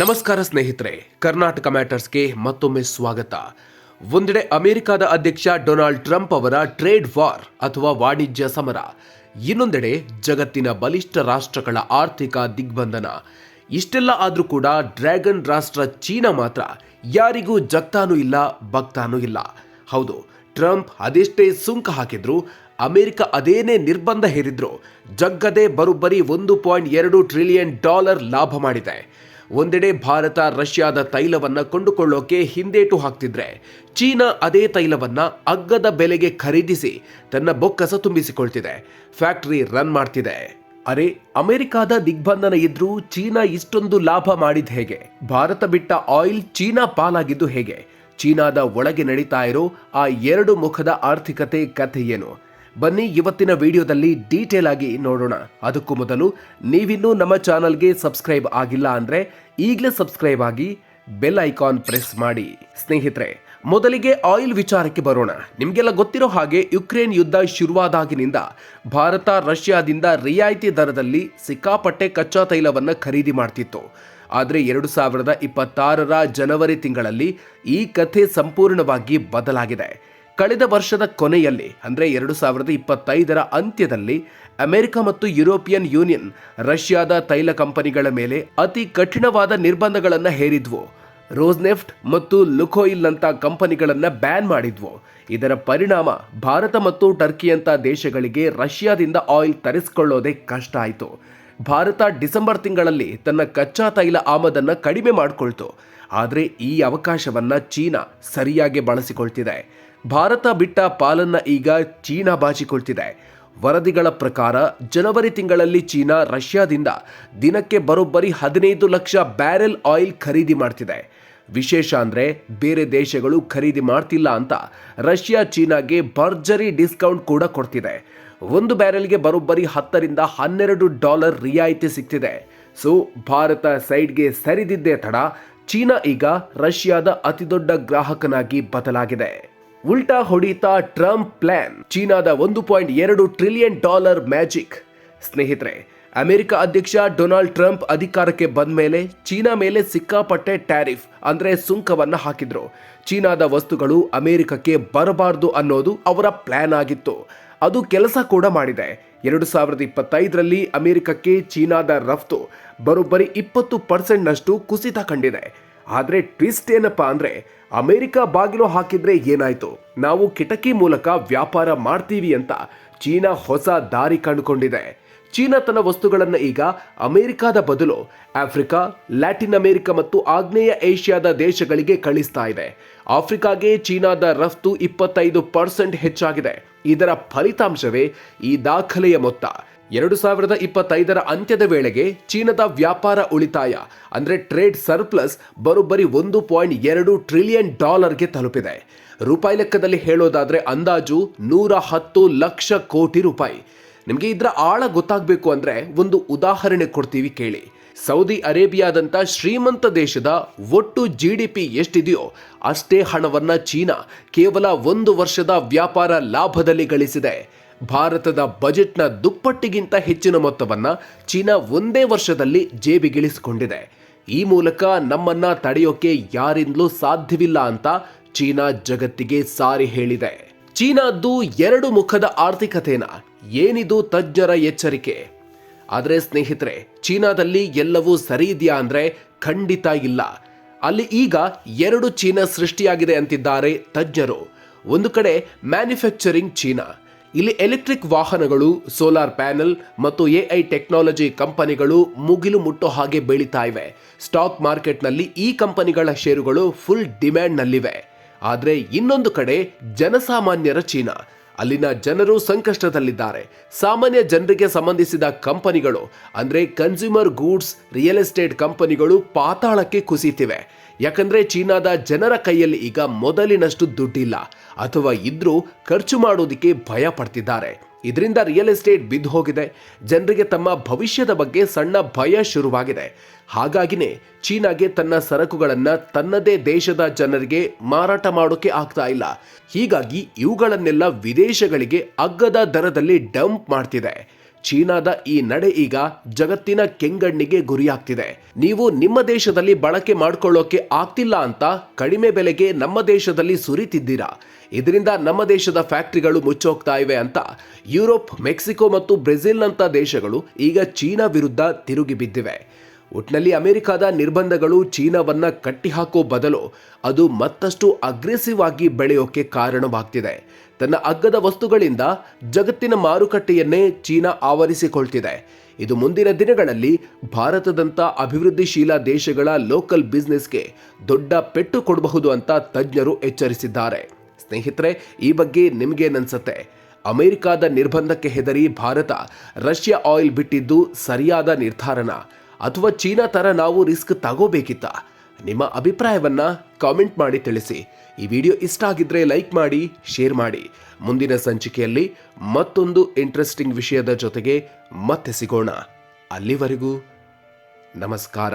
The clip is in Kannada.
ನಮಸ್ಕಾರ ಸ್ನೇಹಿತರೆ, ಕರ್ನಾಟಕ ಮ್ಯಾಟರ್ಸ್ಗೆ ಮತ್ತೊಮ್ಮೆ ಸ್ವಾಗತ. ಒಂದೆಡೆ ಅಮೆರಿಕದ ಅಧ್ಯಕ್ಷ ಡೊನಾಲ್ಡ್ ಟ್ರಂಪ್ ಅವರ ಟ್ರೇಡ್ ವಾರ್ ಅಥವಾ ವಾಣಿಜ್ಯ ಸಮರ. ಇನ್ನೊಂದೆಡೆ ಜಗತ್ತಿನ ಬಲಿಷ್ಠ ರಾಷ್ಟ್ರಗಳ ಆರ್ಥಿಕ ದಿಗ್ಬಂಧನ. ಇಷ್ಟೆಲ್ಲ ಆದರೂ ಕೂಡ ಡ್ರ್ಯಾಗನ್ ರಾಷ್ಟ್ರ ಚೀನಾ ಮಾತ್ರ ಯಾರಿಗೂ ಜಗ್ತಾನೂ ಇಲ್ಲ ಭಕ್ತಾನೂ ಇಲ್ಲ. ಹೌದು, ಟ್ರಂಪ್ ಅದೆಷ್ಟೇ ಸುಂಕ ಹಾಕಿದ್ರು, ಅಮೆರಿಕ ಅದೇನೇ ನಿರ್ಬಂಧ ಹೇರಿದ್ರು ಜಗ್ಗದೆ ಬರೋಬ್ಬರಿ ಒಂದು ಪಾಯಿಂಟ್ ಎರಡು ಟ್ರಿಲಿಯನ್ ಡಾಲರ್ ಲಾಭ ಮಾಡಿದೆ. ಒಂದೆಡೆ ಭಾರತ ರಷ್ಯಾದ ತೈಲವನ್ನ ಕೊಂಡುಕೊಳ್ಳೋಕೆ ಹಿಂದೇಟು ಹಾಕ್ತಿದ್ರೆ, ಚೀನಾ ಅದೇ ತೈಲವನ್ನ ಅಗ್ಗದ ಬೆಲೆಗೆ ಖರೀದಿಸಿ ತನ್ನ ಬೊಕ್ಕಸ ತುಂಬಿಸಿಕೊಳ್ತಿದೆ, ಫ್ಯಾಕ್ಟರಿ ರನ್ ಮಾಡ್ತಿದೆ. ಅರೆ, ಅಮೆರಿಕಾದ ದಿಗ್ಬಂಧನ ಇದ್ರೂ ಚೀನಾ ಇಷ್ಟೊಂದು ಲಾಭ ಮಾಡಿದ ಹೇಗೆ? ಭಾರತ ಬಿಟ್ಟ ಆಯಿಲ್ ಚೀನಾ ಪಾಲಾಗಿದ್ದು ಹೇಗೆ? ಚೀನಾದ ಒಳಗೆ ನಡೀತಾ ಇರೋ ಆ ಎರಡು ಮುಖದ ಆರ್ಥಿಕತೆ ಕಥೆ ಏನು? ಬನ್ನಿ ಇವತ್ತಿನ ವಿಡಿಯೋದಲ್ಲಿ ಡೀಟೇಲ್ ಆಗಿ ನೋಡೋಣ. ಅದಕ್ಕೂ ಮೊದಲು ನೀವಿನ್ನೂ ನಮ್ಮ ಚಾನಲ್ಗೆ ಸಬ್ಸ್ಕ್ರೈಬ್ ಆಗಿಲ್ಲ ಅಂದ್ರೆ ಈಗಲೇ ಸಬ್ಸ್ಕ್ರೈಬ್ ಆಗಿ ಬೆಲ್ ಐಕಾನ್ ಪ್ರೆಸ್ ಮಾಡಿ. ಸ್ನೇಹಿತರೆ, ಮೊದಲಿಗೆ ಆಯಿಲ್ ವಿಚಾರಕ್ಕೆ ಬರೋಣ. ನಿಮಗೆಲ್ಲ ಗೊತ್ತಿರೋ ಹಾಗೆ ಯುಕ್ರೇನ್ ಯುದ್ಧ ಶುರುವಾದಾಗಿನಿಂದ ಭಾರತ ರಷ್ಯಾದಿಂದ ರಿಯಾಯಿತಿ ದರದಲ್ಲಿ ಸಿಕ್ಕಾಪಟ್ಟೆ ಕಚ್ಚಾ ತೈಲವನ್ನು ಖರೀದಿ ಮಾಡ್ತಿತ್ತು. ಆದರೆ ಎರಡು ಸಾವಿರದ ಇಪ್ಪತ್ತಾರರ ಜನವರಿ ತಿಂಗಳಲ್ಲಿ ಈ ಕಥೆ ಸಂಪೂರ್ಣವಾಗಿ ಬದಲಾಗಿದೆ. ಕಳೆದ ವರ್ಷದ ಕೊನೆಯಲ್ಲಿ, ಅಂದರೆ ಎರಡು ಸಾವಿರದ ಇಪ್ಪತ್ತೈದರ ಅಂತ್ಯದಲ್ಲಿ, ಅಮೆರಿಕ ಮತ್ತು ಯುರೋಪಿಯನ್ ಯೂನಿಯನ್, ರಷ್ಯಾದ ತೈಲ ಕಂಪನಿಗಳ ಮೇಲೆ ಅತಿ ಕಠಿಣವಾದ ನಿರ್ಬಂಧಗಳನ್ನು ಹೇರಿದ್ವು. ರೋಸ್ನೆಫ್ಟ್ ಮತ್ತು ಲುಕೋಯಿಲ್ನಂಥ ಕಂಪನಿಗಳನ್ನು ಬ್ಯಾನ್ ಮಾಡಿದ್ವು. ಇದರ ಪರಿಣಾಮ ಭಾರತ ಮತ್ತು ಟರ್ಕಿಯಂಥ ದೇಶಗಳಿಗೆ ರಷ್ಯಾದಿಂದ ಆಯಿಲ್ ತರಿಸಿಕೊಳ್ಳೋದೇ ಕಷ್ಟ ಆಯಿತು. ಭಾರತ ಡಿಸೆಂಬರ್ ತಿಂಗಳಲ್ಲಿ ತನ್ನ ಕಚ್ಚಾ ತೈಲ ಆಮದನ್ನು ಕಡಿಮೆ ಮಾಡಿಕೊಳ್ತು. ಆದರೆ ಈ ಅವಕಾಶವನ್ನು ಚೀನಾ ಸರಿಯಾಗಿ ಬಳಸಿಕೊಳ್ತಿದೆ. ಭಾರತ ಬಿಟ್ಟ ಪಾಲನ್ನ ಈಗ ಚೀನಾ ಬಾಚಿಕೊಳ್ತಿದೆ. ವರದಿಗಳ ಪ್ರಕಾರ ಜನವರಿ ತಿಂಗಳಲ್ಲಿ ಚೀನಾ ರಷ್ಯಾದಿಂದ ದಿನಕ್ಕೆ ಬರೋಬ್ಬರಿ ಹದಿನೈದು ಲಕ್ಷ ಬ್ಯಾರೆಲ್ ಆಯಿಲ್ ಖರೀದಿ ಮಾಡ್ತಿದೆ. ವಿಶೇಷ ಅಂದರೆ ಬೇರೆ ದೇಶಗಳು ಖರೀದಿ ಮಾಡ್ತಿಲ್ಲ ಅಂತ ರಷ್ಯಾ ಚೀನಾಗೆ ಭರ್ಜರಿ ಡಿಸ್ಕೌಂಟ್ ಕೂಡ ಕೊಡ್ತಿದೆ. ಒಂದು ಬ್ಯಾರೆಲ್ಗೆ ಬರೋಬ್ಬರಿ ಹತ್ತರಿಂದ ಹನ್ನೆರಡು ಡಾಲರ್ ರಿಯಾಯಿತಿ ಸಿಗ್ತಿದೆ ಸೊ, ಭಾರತ ಸೈಡ್ಗೆ ಸರಿದಿದ್ದೇ ತಡ. ಚೀನಾ ಈಗ ರಷ್ಯಾದ ಅತಿದೊಡ್ಡ ಗ್ರಾಹಕನಾಗಿ ಬದಲಾಗಿದೆ. ಉಲ್ಟಾ ಹೊಡಿತಾ ಟ್ರಂಪ್ ಪ್ಲಾನ್. ಚೀನಾದ ಒಂದು ಪಾಯಿಂಟ್ ಎರಡು ಟ್ರಿಲಿಯನ್ ಡಾಲರ್ ಮ್ಯಾಜಿಕ್. ಸ್ನೇಹಿತರೆ, ಅಮೆರಿಕ ಅಧ್ಯಕ್ಷ ಡೊನಾಲ್ಡ್ ಟ್ರಂಪ್ ಅಧಿಕಾರಕ್ಕೆ ಬಂದ ಮೇಲೆ ಚೀನಾ ಮೇಲೆ ಸಿಕ್ಕಾಪಟ್ಟೆ ಟ್ಯಾರಿಫ್, ಅಂದ್ರೆ ಸುಂಕವನ್ನ ಹಾಕಿದ್ರು. ಚೀನಾದ ವಸ್ತುಗಳು ಅಮೆರಿಕಕ್ಕೆ ಬರಬಾರದು ಅನ್ನೋದು ಅವರ ಪ್ಲಾನ್ ಆಗಿತ್ತು. ಅದು ಕೆಲಸ ಕೂಡ ಮಾಡಿದೆ. ಎರಡು ಸಾವಿರದ ಇಪ್ಪತ್ತೈದರಲ್ಲಿ ಅಮೆರಿಕಕ್ಕೆ ಚೀನಾದ ರಫ್ತು ಬರೋಬ್ಬರಿ ಇಪ್ಪತ್ತು ಪರ್ಸೆಂಟ್ನಷ್ಟು ಕುಸಿತ ಕಂಡಿದೆ. ಆದರೆ ಟ್ವಿಸ್ಟ್ ಏನಪ್ಪಾ ಅಂದರೆ ಅಮೆರಿಕ ಬಾಗಿಲು ಹಾಕಿದ್ರೆ ಏನಾಯ್ತು? ನಾವು ಕಿಟಕಿ ಮೂಲಕ ವ್ಯಾಪಾರ ಮಾಡ್ತೀವಿ ಅಂತ ಚೀನಾ ಹೊಸ ದಾರಿ ಕಂಡುಕೊಂಡಿದೆ. ಚೀನಾ ತನ್ನ ವಸ್ತುಗಳನ್ನು ಈಗ ಅಮೆರಿಕಾದ ಬದಲು ಆಫ್ರಿಕಾ, ಲ್ಯಾಟಿನ್ ಅಮೆರಿಕ ಮತ್ತು ಆಗ್ನೇಯ ಏಷ್ಯಾದ ದೇಶಗಳಿಗೆ ಕಳಿಸ್ತಾ ಇದೆ. ಆಫ್ರಿಕಾಗೆ ಚೀನಾದ ರಫ್ತು ಇಪ್ಪತ್ತೈದು ಪರ್ಸೆಂಟ್ ಹೆಚ್ಚಾಗಿದೆ. ಇದರ ಫಲಿತಾಂಶವೇ ಈ ದಾಖಲೆಯ ಮೊತ್ತ. ಎರಡು ಸಾವಿರದ ಇಪ್ಪತ್ತೈದರ ಅಂತ್ಯದ ವೇಳೆಗೆ ಚೀನಾದ ವ್ಯಾಪಾರ ಉಳಿತಾಯ, ಅಂದರೆ ಟ್ರೇಡ್ ಸರ್ಪ್ಲಸ್, ಬರೋಬ್ಬರಿ ಒಂದು ಪಾಯಿಂಟ್ ಎರಡು ಟ್ರಿಲಿಯನ್ ಡಾಲರ್ಗೆ ತಲುಪಿದೆ. ರೂಪಾಯಿ ಲೆಕ್ಕದಲ್ಲಿ ಹೇಳೋದಾದರೆ ಅಂದಾಜು ನೂರ ಹತ್ತು ಲಕ್ಷ ಕೋಟಿ ರೂಪಾಯಿ. ನಿಮಗೆ ಇದರ ಆಳ ಗೊತ್ತಾಗಬೇಕು ಅಂದರೆ ಒಂದು ಉದಾಹರಣೆ ಕೊಡ್ತೀವಿ ಕೇಳಿ. ಸೌದಿ ಅರೇಬಿಯಾದಂಥ ಶ್ರೀಮಂತ ದೇಶದ ಒಟ್ಟು ಜಿ ಡಿ ಪಿ ಎಷ್ಟಿದೆಯೋ ಅಷ್ಟೇ ಹಣವನ್ನು ಚೀನಾ ಕೇವಲ ಒಂದು ವರ್ಷದ ವ್ಯಾಪಾರ ಲಾಭದಲ್ಲಿ ಗಳಿಸಿದೆ. ಭಾರತದ ಬಜೆಟ್ನ ದುಪ್ಪಟ್ಟಿಗಿಂತ ಹೆಚ್ಚಿನ ಮೊತ್ತವನ್ನು ಚೀನಾ ಒಂದೇ ವರ್ಷದಲ್ಲಿ ಜೇಬಿಗಿಳಿಸಿಕೊಂಡಿದೆ. ಈ ಮೂಲಕ ನಮ್ಮನ್ನ ತಡೆಯೋಕೆ ಯಾರಿಂದಲೂ ಸಾಧ್ಯವಿಲ್ಲ ಅಂತ ಚೀನಾ ಜಗತ್ತಿಗೆ ಸಾರಿ ಹೇಳಿದೆ. ಚೀನಾದ್ದು ಎರಡು ಮುಖದ ಆರ್ಥಿಕತೆನ ಏನಿದು ತಜ್ಞರ ಎಚ್ಚರಿಕೆ? ಆದರೆ ಸ್ನೇಹಿತರೆ, ಚೀನಾದಲ್ಲಿ ಎಲ್ಲವೂ ಸರಿ ಇದೆಯಾ ಅಂದರೆ ಖಂಡಿತ ಇಲ್ಲ. ಅಲ್ಲಿ ಈಗ ಎರಡು ಚೀನಾ ಸೃಷ್ಟಿಯಾಗಿದೆ ಅಂತಿದ್ದಾರೆ ತಜ್ಞರು. ಒಂದು ಕಡೆ ಮ್ಯಾನುಫ್ಯಾಕ್ಚರಿಂಗ್ ಚೀನಾ. ಇಲ್ಲಿ ಎಲೆಕ್ಟ್ರಿಕ್ ವಾಹನಗಳು, ಸೋಲಾರ್ ಪ್ಯಾನೆಲ್ ಮತ್ತು ಎಐ ಟೆಕ್ನಾಲಜಿ ಕಂಪನಿಗಳು ಮುಗಿಲು ಮುಟ್ಟೋ ಹಾಗೆ ಬೆಳೀತಾ ಇವೆ. ಸ್ಟಾಕ್ ಮಾರ್ಕೆಟ್ನಲ್ಲಿ ಈ ಕಂಪನಿಗಳ ಷೇರುಗಳು ಫುಲ್ ಡಿಮ್ಯಾಂಡ್ನಲ್ಲಿವೆ. ಆದರೆ ಇನ್ನೊಂದು ಕಡೆ ಜನಸಾಮಾನ್ಯರ ಚೀನಾ. ಅಲ್ಲಿನ ಜನರು ಸಂಕಷ್ಟದಲ್ಲಿದ್ದಾರೆ. ಸಾಮಾನ್ಯ ಜನರಿಗೆ ಸಂಬಂಧಿಸಿದ ಕಂಪನಿಗಳು, ಅಂದ್ರೆ ಕನ್ಸ್ಯೂಮರ್ ಗೂಡ್ಸ್ ರಿಯಲ್ ಎಸ್ಟೇಟ್ ಕಂಪನಿಗಳು ಪಾತಾಳಕ್ಕೆ ಕುಸಿತಿವೆ. ಯಾಕಂದ್ರೆ ಚೀನಾದ ಜನರ ಕೈಯಲ್ಲಿ ಈಗ ಮೊದಲಿನಷ್ಟು ದುಡ್ಡಿಲ್ಲ. ಅಥವಾ ಇದ್ರೂ ಖರ್ಚು ಮಾಡೋದಕ್ಕೆ ಭಯ ಪಡ್ತಿದ್ದಾರೆ. ಇದರಿಂದ ರಿಯಲ್ ಎಸ್ಟೇಟ್ ಬಿದ್ದು ಹೋಗಿದೆ. ಜನರಿಗೆ ತಮ್ಮ ಭವಿಷ್ಯದ ಬಗ್ಗೆ ಸಣ್ಣ ಭಯ ಶುರುವಾಗಿದೆ. ಹಾಗಾಗಿನೇ ಚೀನಾಗೆ ತನ್ನ ಸರಕುಗಳನ್ನ ತನ್ನದೇ ದೇಶದ ಜನರಿಗೆ ಮಾರಾಟ ಮಾಡೋಕೆ ಆಗ್ತಾ ಇಲ್ಲ. ಹೀಗಾಗಿ ಇವುಗಳನ್ನೆಲ್ಲ ವಿದೇಶಗಳಿಗೆ ಅಗ್ಗದ ದರದಲ್ಲಿ ಡಂಪ್ ಮಾಡ್ತಿದೆ. ಚೀನಾದ ಈ ನಡೆ ಈಗ ಜಗತ್ತಿನ ಕೆಂಗಣ್ಣಿಗೆ ಗುರಿಯಾಗ್ತಿದೆ. ನೀವು ನಿಮ್ಮ ದೇಶದಲ್ಲಿ ಬಳಕೆ ಮಾಡ್ಕೊಳ್ಳೋಕೆ ಆಗ್ತಿಲ್ಲ ಅಂತ ಕಡಿಮೆ ಬೆಲೆಗೆ ನಮ್ಮ ದೇಶದಲ್ಲಿ ಸುರಿತಿದ್ದೀರಾ? ಇದರಿಂದ ನಮ್ಮ ದೇಶದ ಫ್ಯಾಕ್ಟರಿಗಳು ಮುಚ್ಚೋಗ್ತಾ ಇವೆ ಅಂತ ಯುರೋಪ್, ಮೆಕ್ಸಿಕೋ ಮತ್ತು ಬ್ರೆಜಿಲ್ನಂಥ ದೇಶಗಳು ಈಗ ಚೀನಾ ವಿರುದ್ಧ ತಿರುಗಿ ಬಿದ್ದಿವೆ. ಒಟ್ನಲ್ಲಿ ಅಮೆರಿಕದ ನಿರ್ಬಂಧಗಳು ಚೀನಾವನ್ನ ಕಟ್ಟಿಹಾಕೋ ಬದಲು ಅದು ಮತ್ತಷ್ಟು ಅಗ್ರೆಸಿವ್ ಆಗಿ ಬೆಳೆಯೋಕೆ ಕಾರಣವಾಗ್ತಿದೆ. ತನ್ನ ಅಗ್ಗದ ವಸ್ತುಗಳಿಂದ ಜಗತ್ತಿನ ಮಾರುಕಟ್ಟೆಯನ್ನೇ ಚೀನಾ ಆವರಿಸಿಕೊಳ್ತಿದೆ. ಇದು ಮುಂದಿನ ದಿನಗಳಲ್ಲಿ ಭಾರತದಂಥ ಅಭಿವೃದ್ಧಿಶೀಲ ದೇಶಗಳ ಲೋಕಲ್ ಬಿಸ್ನೆಸ್ಗೆ ದೊಡ್ಡ ಪೆಟ್ಟು ಕೊಡಬಹುದು ಅಂತ ತಜ್ಞರು ಎಚ್ಚರಿಸಿದ್ದಾರೆ. ಸ್ನೇಹಿತರೆ, ಈ ಬಗ್ಗೆ ನಿಮ್ಗೇನನ್ಸತ್ತೆ ಅಮೆರಿಕಾದ ನಿರ್ಬಂಧಕ್ಕೆ ಹೆದರಿ ಭಾರತ ರಷ್ಯಾ ಆಯಿಲ್ ಬಿಟ್ಟಿದ್ದು ಸರಿಯಾದ ನಿರ್ಧಾರನ? ಅಥವಾ ಚೀನಾ ತರ ನಾವು ರಿಸ್ಕ್ ತಗೋಬೇಕಿತ್ತ? ನಿಮ್ಮ ಅಭಿಪ್ರಾಯವನ್ನ ಕಾಮೆಂಟ್ ಮಾಡಿ ತಿಳಿಸಿ. ಈ ವಿಡಿಯೋ ಇಷ್ಟ ಆಗಿದ್ರೆ ಲೈಕ್ ಮಾಡಿ, ಶೇರ್ ಮಾಡಿ. ಮುಂದಿನ ಸಂಚಿಕೆಯಲ್ಲಿ ಮತ್ತೊಂದು ಇಂಟ್ರೆಸ್ಟಿಂಗ್ ವಿಷಯದ ಜೊತೆಗೆ ಮತ್ತೆ ಸಿಗೋಣ. ಅಲ್ಲಿವರೆಗೂ ನಮಸ್ಕಾರ.